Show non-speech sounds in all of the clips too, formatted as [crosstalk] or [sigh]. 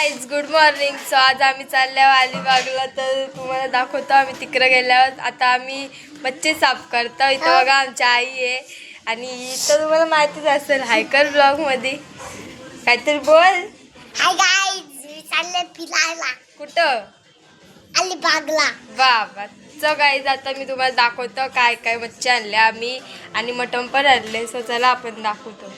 Good morning so आज आम्ही चालल्यावर अलिबागला. तर तुम्हाला दाखवतो आम्ही तिकडे गेल्यावर. आता आम्ही बच्चे साफ करतो. इथं बघा आमची आई आहे. आणि इथं तुम्हाला माहितीच असेल हायकर ब्लॉगमध्ये काहीतरी बोल. हाय गाईज मी चालले फिरायला. कुठं? अलिबागला. बाबा सो गाईज आता मी तुम्हाला दाखवतो काय काय मच्छी आणले आम्ही. आणि मटण पण आणले सो चला आपण दाखवतो.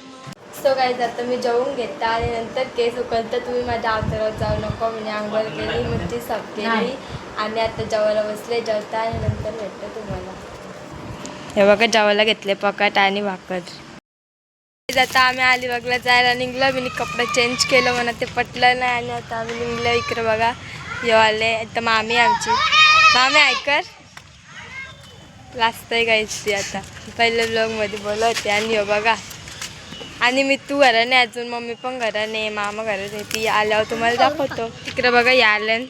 सो गाईज आता मी जेवून घेता आणि नंतर केस उकलतं. तुम्ही माझ्या अवतरावर जाऊ नको म्हणजे आंघोळ केली मच्छी साफ केली. आणि आता जेवायला बसले जेवता आणि नंतर भेटतं तुम्हाला. हे बघा जेवायला घेतले पकाट आणि भाकर. आता आम्ही अलिबागला जायला निघलो मी कपडे चेंज केलं म्हणा ते पटलं नाही. आणि आता आम्ही निघलो इकडे बघा येवाले आता मामी आमची. मामी ऐकर. लाजतंय गायची आता? पहिल्या ब्लॉगमध्ये बोलत होते. आणि हो बघा आणि मी तू घराने अजून मम्मी पण घराने मामा घरात नाही ती आल्यावर तुम्हाला दाखवतो. तिकडं बघा यालन.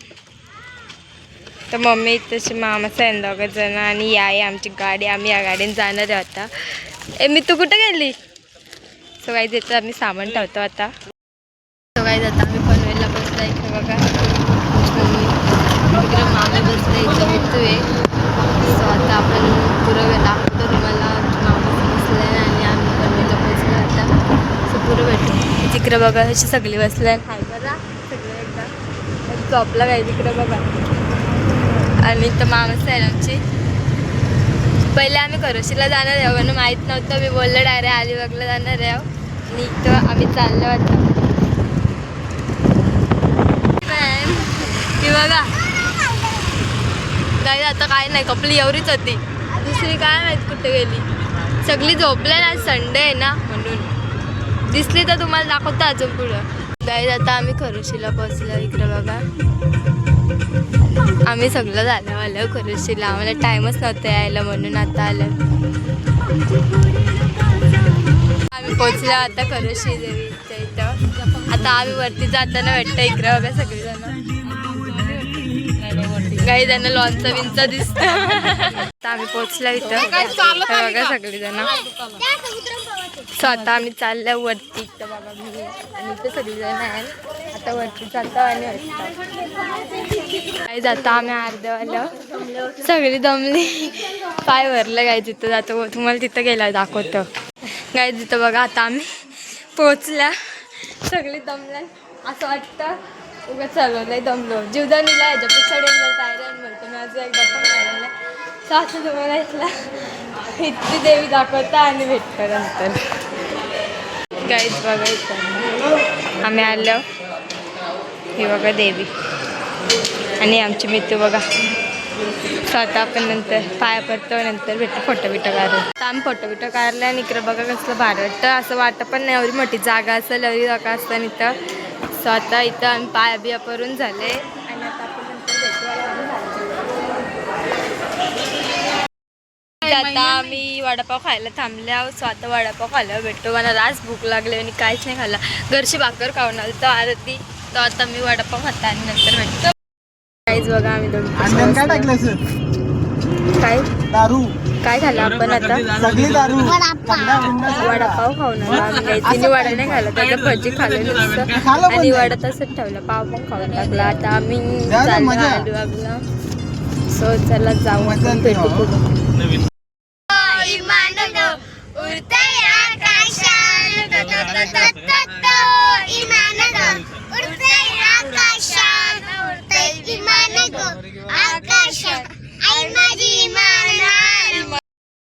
तर मम्मी तशी मामाचं आहे दोघं जण आणि या आहे आमची गाडी. आम्ही या गाडीने जाणार आहे आता. ए मी तू कुठं गेली? सो काही देतो आम्ही सामान ठेवतो आता. सो काही आम्ही पनवेलला बसला इथे बघा. मामा मामे बसले इथं मिठू आहे सो आता आपण पुरं वेळ दाखवतो तुम्हाला मामा बसले आणि आम्ही पनवेलला बसलो आता सो पुरं इकडे बघा अशी सगळी बसले हाय बघा सगळे एकदा. झोपला काय तिकडे बघा. आणि तर मामाच आहे आमची पहिले आम्ही करोशीला जाणार आहे म्हणून माहीत नव्हतं. मी बोललं डायरेक्ट अलिबागला जाणार आहे. आणि इथं आम्ही चाललो आता. ती बघा. नाही आता काय नाही कपली एवढीच होती. दुसरी काय माहीत कुठे गेली. सगळी झोपल्या ना संडे आहे ना म्हणून. दिसली तर तुम्हाला दाखवतं अजून पुढं. गाईज आता आम्ही खरुशीला पोचलो इकडं बघा. आम्ही सगळं झालं आलं खरुशीला. आम्हाला टाईमच नव्हतं यायला म्हणून आता आलं. आम्ही पोचलो आता खरोशी देवीच्या इथं. आता आम्ही वरती जाताना भेटतं इकडं बघा सगळेजण. काही जण लॉनचा विंचा दिसत आता आम्ही पोचलो इथं. बघा सगळेजण. सो आता आम्ही चालल्या वरती इथं मी आणि इथं सगळेजण आहे आता वरती जातो आणि काही जाता. आम्ही अर्ध्यावालं सगळी दमली. पाय भरलं काय तिथं जातो. तुम्हाला तिथं गेला दाखवतो. काय तिथं बघा आता आम्ही पोचल्या सगळी दमल्या असं वाटतं. उगाच चालवलंय दमलो. जीवदानीला ह्याच्यापेक्षा डेंजर तायरन म्हणतो मी आज एकदा पण मिळालेला तर असं तुम्हाला इथला इतकी देवी दाखवता आणि भेटतं नंतर. काहीच बघा इथं. आम्ही आलो. ही बघा देवी. आणि आमची मित्र बघा. स्वतः आपण नंतर पाया पडतो नंतर भेटतो फोटो बिटो काढू आता आम्ही फोटो बिटो काढला आणि इकडं बघा कसलं भारी वाटतं. असं वाटतं पण नाही एवढी मोठी जागा असेल एवढी जागा असतं इथं सो आता इथं आम्ही पाया बिया करून झाले. आणि आता आपण आता आम्ही वडापाव खायला थांबले आहोत. सो आता वडापाव खायला भेटतो मला रास भूक लागली आणि काहीच नाही खाल्ला. घरची भाकर खाऊन आलो तर आरती. तर आता मी वडापाव खाता आणि नंतर भेटतो. काहीच बघा आम्ही अंड्यान काय? दारू. काय खाल्लं आपण आता? सगळी दारू. वडापाव. खाऊन आलो काही तिने वडा नाही खाल्ला त्याचं भजी खाल्लं नुसतं. आणि नाही. वडा तसंच ठेवला पाव पण खाऊन टाकला आता आम्ही चाललो. अलिबागला सो चला जाऊ भेटू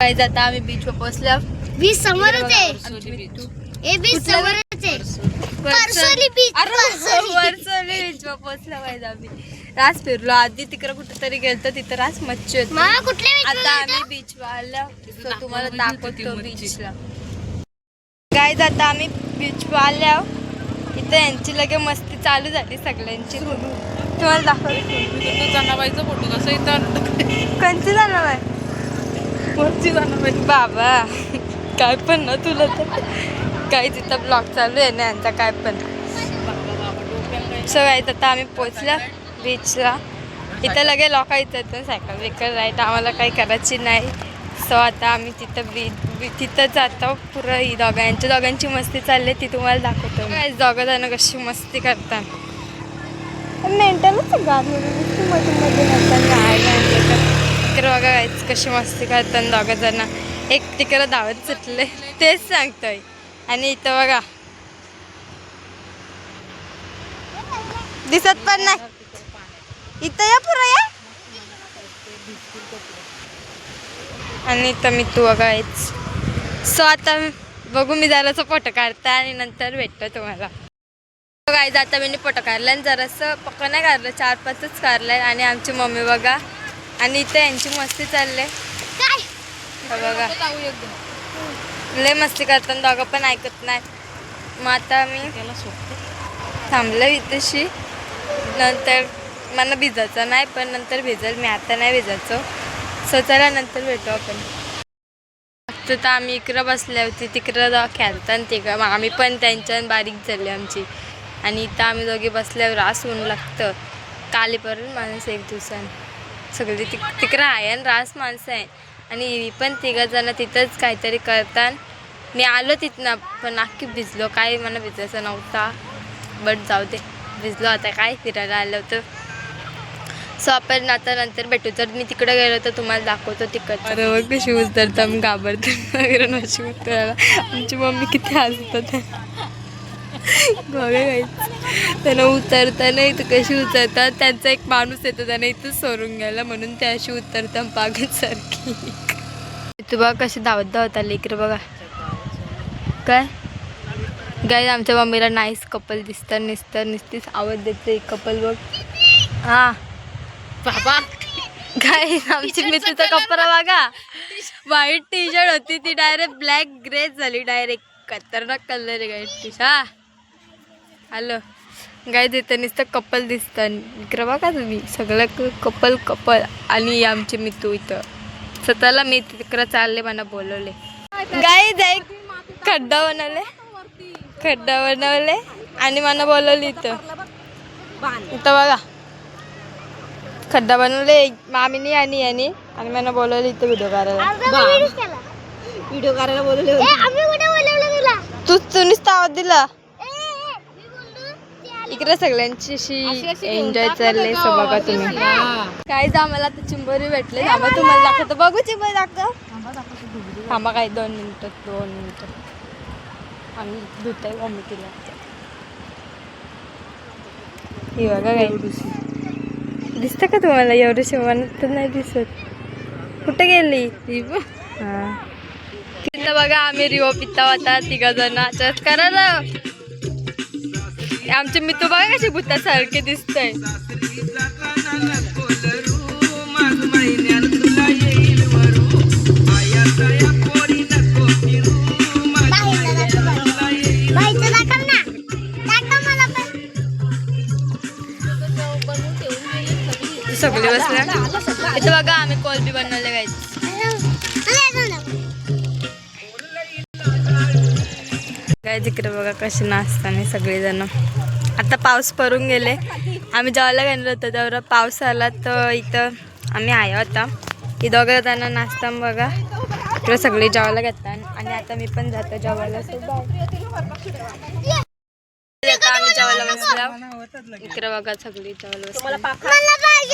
हो. काही जाता आम्ही बीचवर पोहोचलो बीच समोरच आहे. आमची मिट्टू. हे बीच समोरच आहे. वरचं- परसोली बीच, अरे परसोली. वरचोली बीचवर पोहोचलो पाहिजे आम्ही. रास फिरलो. आधी तिकडे कुठेतरी गेलतो तिथं रास मच्छी होती. बीच आता आम्ही बीचवर आलो. So तुम्हाला दाखवतो बीचला काय आता आम्ही बीचवर आल्या इथं यांची लगे मस्ती चालू झाली सगळ्यांची. तुम्हाला दाखवतो. जनाबाईचा फोटो कसं इथं. कंची जाणार आहे कोणची म्हणजे बाबा. काय पण ना तुला तर. काही तिथं ब्लॉग चालू आहे ना यांचा काय पण. सो आहेत आता आम्ही पोचला बीचला इथं लगे लोक तर सायकल विकल राईट आम्हाला काही करायची नाही. सो आता आम्ही तिथं बीच बी तिथं जातो पुरं. ही दोघांच्या दोघांची मस्ती चालली ती तुम्हाला दाखवतो. काय दोघं जण कशी मस्ती करतात. मेंटलच गात म्हणून मध्ये मध्ये तर बघा गायच कशी मस्ती करतात दोघं जण. एक तिकडं धावत सुटले. तेच सांगतोय. आणि इथं बघा. दिसत पण नाही. इथं या पुरा या. आणि इथं मी तू बघायच सो आता बघू मी जरासं फोटो काढते आणि नंतर भेटतो तुम्हाला. बघायचं आता मी फोटो काढला आणि जरासं पक्क नाही काढलं. चार पाचच काढलंय आणि आमची मम्मी बघा. आणि इथं यांची मस्ती चालले. काय? बघा. लय मस्ती करताना दोघं पण ऐकत नाही मग आता मी थांबलं इथेशी. नंतर मला भिजायचं नाही पण नंतर भिजल. मी आता नाही भिजायचो. सो चला नंतर भेटू आपण. तर आम्ही इकडं बसल्या होती. तिकडं जा खेळताना तिकडं मग आम्ही पण त्यांच्यानं बारीक झाली आमची. आणि इथं आम्ही दोघे बसल्यावर रास ऊन लागतं. कालीपर्यंत माणूस एक दिवसानं. सगळी तिक तिकडं आहे आणि रास माणसं आहे. आणि ही पण तिघं जण तिथंच काहीतरी करतात. मी आलो तिथनं पण नक्की भिजलो. काय मला भिजायचं नव्हता. बट जाऊ दे. भिजलो आता. काय फिरायला आलं होतं सो आपण आता नंतर भेटू. तर मी तिकडे गेलो तर तुम्हाला दाखवतो तिकडं अरे बघ कशी उतरता. मी घाबरते. [laughs] वगैरे नशी उतरायला. आमची मम्मी किती हसतात. त्यांना उतरताना इथं कशी उतरतात त्यांचा एक माणूस येतो त्याने इथं सोडून गेला म्हणून ते अशी उतरतात पागत सारखी. तू बघा कशी धावत धावत आली इकडे बघा. काय? गाय आमच्या मम्मीला नाईस कपल दिसतात निसतं निसतीच आवाज देते कपल बघ. हा. बाबा. काय आमची मित्रीचा कपडा बघा. व्हाईट टी शर्ट होती ती डायरेक्ट ब्लॅक ग्रे झाली डायरेक्ट खतरनाक कलर आहे गाय टी हा. हॅलो गाय देतं नुसतं कपल दिसतं. इकडं बघा तुम्ही सगळं कपल कपल. आणि आमची मितू इथं. स्वतःला मी तिकडं चालले मला बोलवले. गाय जाय खड्डा बनवले. खड्डा बनवले आणि मला बोलवली इथं. इथं बघा. खड्डा बनवले मामीनी आणि यांनी. आणि मला बोलवलं इथं व्हिडिओ करायला. व्हिडिओ करायला बोलवले तुला? तू तुम्हीच आवाज दिला ए, ए, मी बोललो ते आले. इकडे सगळ्यांची अशी एन्जॉय चालले बघा तुम्ही. काय आम्हाला आता चिंबोरी भेटले. थांबा तुम्हाला दाखवतो. बघू चिंबोरी दाखव. थांबा काय दोन मिनिटं दोन मिनिटं. आम्ही धुत आहे मम्मी तिला ही बघा काय. दिसतं का तुम्हाला? एवढी शिवणत तर नाही दिसत. कुठे गेली? हा. तिथं बघा आम्ही रिओ पिता होता तिघ जण. करायला. आमचे मित्र बघा कसे भूतासारखे दिसत आहे सगळे बसल्या इथं बघा आम्ही कॉल बी बनवले गायचे काय तिकडे बघा कसे नाचताना सगळेजण. आता पाऊस पडून गेले. आम्ही जेवायला गेलो होतो तेवढा पाऊस आला तर इथं आम्ही आहे होता. ही दोघं जण नाचता बघा इकडे सगळे जेवायला घेतात. आणि आता मी पण जातो जेवायला. आता आम्ही जेवायला बसला. इकडे बघा सगळी जेवायला बसला.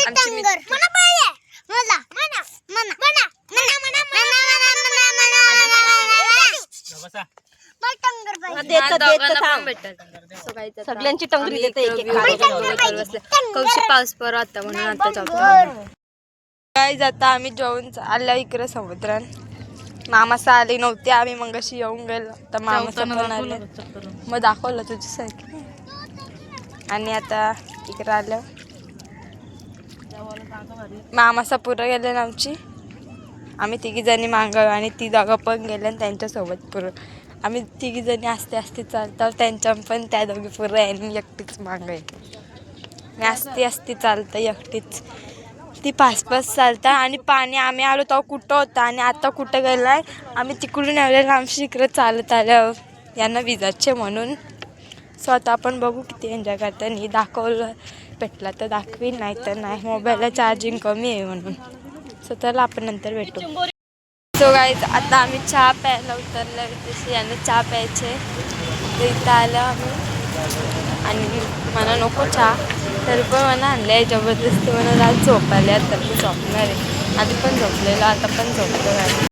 आमची टंगर सगळ्यांची टंगरी देते एक एक कौशी पाऊस पर आता म्हणून आता जातो काय जाता आम्ही जेवून आल्या इकडे समुद्रात. मामासा आली नव्हती आम्ही मग अशी येऊन गेलो. तर मामासा पण आले. मग दाखवलं तुझ्यासारखी आणि आता इकडे आलं. मामासा पुरं गेले ना आमची. आम्ही तिघी जणी मागं आणि ती दोघं पण गेले आणि त्यांच्यासोबत पुरं. आम्ही तिघी जणी असते असते चालतो त्यांच्या पण त्या दोघी पुरं आहे आणि एकटीच मागं आहे मी असती चालतं एकटीच. ती पाच पाच चालतं आणि पाणी आम्ही आलो तेव्हा कुठं होतं आणि आता कुठं गेला आहे आम्ही तिकडून आलो लांब इकडं चालत आलं यांना विजाचे म्हणून सो आता आपण बघू किती एन्जॉय करताना दाखवलं भेटला तर दाखवीन नाही तर नाही. मोबाईलला चार्जिंग कमी आहे म्हणून. सो आपण नंतर भेटू. सो गाईज आता आम्ही चहा प्यायला उतरलो तशी यांना चहा प्यायचे. तर इथं आलं आम्ही. आणि मला नको चहा. तरी पण मला आणलं आहे जबरदस्ती मला आज झोपायला तर मी झोपणार आहे. आधी पण झोपलेलो आता पण झोपतो आहे